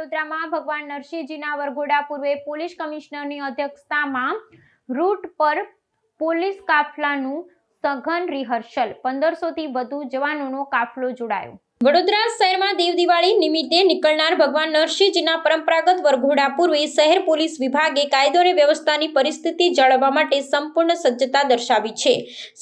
વડોદરામાં ભગવાન નરસિંહજીના વરઘોડા પૂર્વે પોલીસ કમિશનરની અધ્યક્ષતામાં રૂટ પર પોલીસ કાફલાનું સઘન રિહર્સલ. પંદરસોથી વધુ જવાનોનો કાફલો જોડાયો. વડોદરા શહેરમાં દેવ દિવાળી નિમિત્તે નીકળનાર ભગવાન નરસિંહજીના પરંપરાગત વરઘોડા પૂર્વે શહેર પોલીસ વિભાગે કાયદો અને વ્યવસ્થાની પરિસ્થિતિ જાળવવા માટે સંપૂર્ણ સજ્જતા દર્શાવી છે.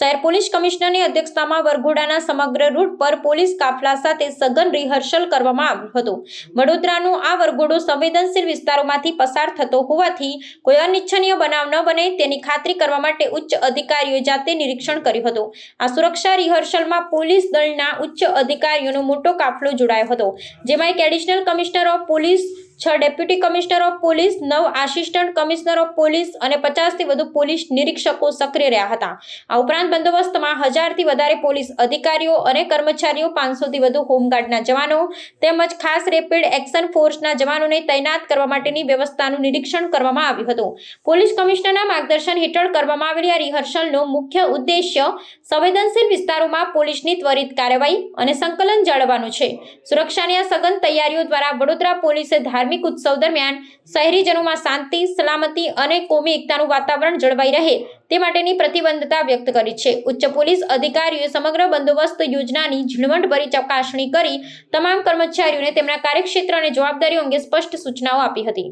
શહેર પોલીસ કમિશનરની અધ્યક્ષતામાં વરઘોડાના સમગ્ર રૂટ પર પોલીસ કાફલા સાથે સઘન રિહર્સલ કરવામાં આવ્યું હતું. વડોદરાનો આ વરઘોડો સંવેદનશીલ વિસ્તારોમાંથી પસાર થતો હોવાથી કોઈ અનિચ્છનીય બનાવ ન બને તેની ખાતરી કરવા માટે ઉચ્ચ અધિકારીઓએ જાતે નિરીક્ષણ કર્યું હતું. આ સુરક્ષા રિહર્સલમાં પોલીસ દળના ઉચ્ચ અધિકારીઓનો મોટો કાફલો જોડાયો હતો જેમાં એક એડિશનલ કમિશનર ઓફ પોલીસ છ ડેપ્યુટી કમિશનર ઓફ પોલીસ, નવ આસિસ્ટન્ટ કમિશનર ઓફ પોલીસ અને પચાસથી વધુ પોલીસ નિરીક્ષકો સક્રિય રહ્યા હતા. આ ઉપરાંત બંદોબસ્તમાં હજારથી વધારે પોલીસ અધિકારીઓ અને કર્મચારીઓ, પાંચસોથી વધુ હોમગાર્ડના જવાનો તેમજ ખાસ રેપિડ એક્શન ફોર્સના જવાનોને તૈનાત કરવા માટેની વ્યવસ્થાનું નિરીક્ષણ કરવામાં આવ્યું હતું. પોલીસ કમિશનરના માર્ગદર્શન હેઠળ કરવામાં આવેલી આ રિહર્સલનો મુખ્ય ઉદ્દેશ્ય સંવેદનશીલ વિસ્તારોમાં પોલીસની ત્વરિત કાર્યવાહી અને સંકલન જાળવવાનું છે. સુરક્ષાની આ સઘન તૈયારીઓ દ્વારા વડોદરા પોલીસે ધાર્મિક ઉત્સવ દરમિયાન શહેરીજનોમાં શાંતિ, સલામતી અને કોમી એકતાનું વાતાવરણ જળવાઈ રહે તે માટેની પ્રતિબદ્ધતા વ્યક્ત કરી છે. ઉચ્ચ પોલીસ અધિકારીઓએ સમગ્ર બંદોબસ્ત યોજનાની ઝીણવટભરી ચકાસણી કરી તમામ કર્મચારીઓને તેમના કાર્યક્ષેત્ર અને જવાબદારીઓ અંગે સ્પષ્ટ સૂચનાઓ આપી હતી.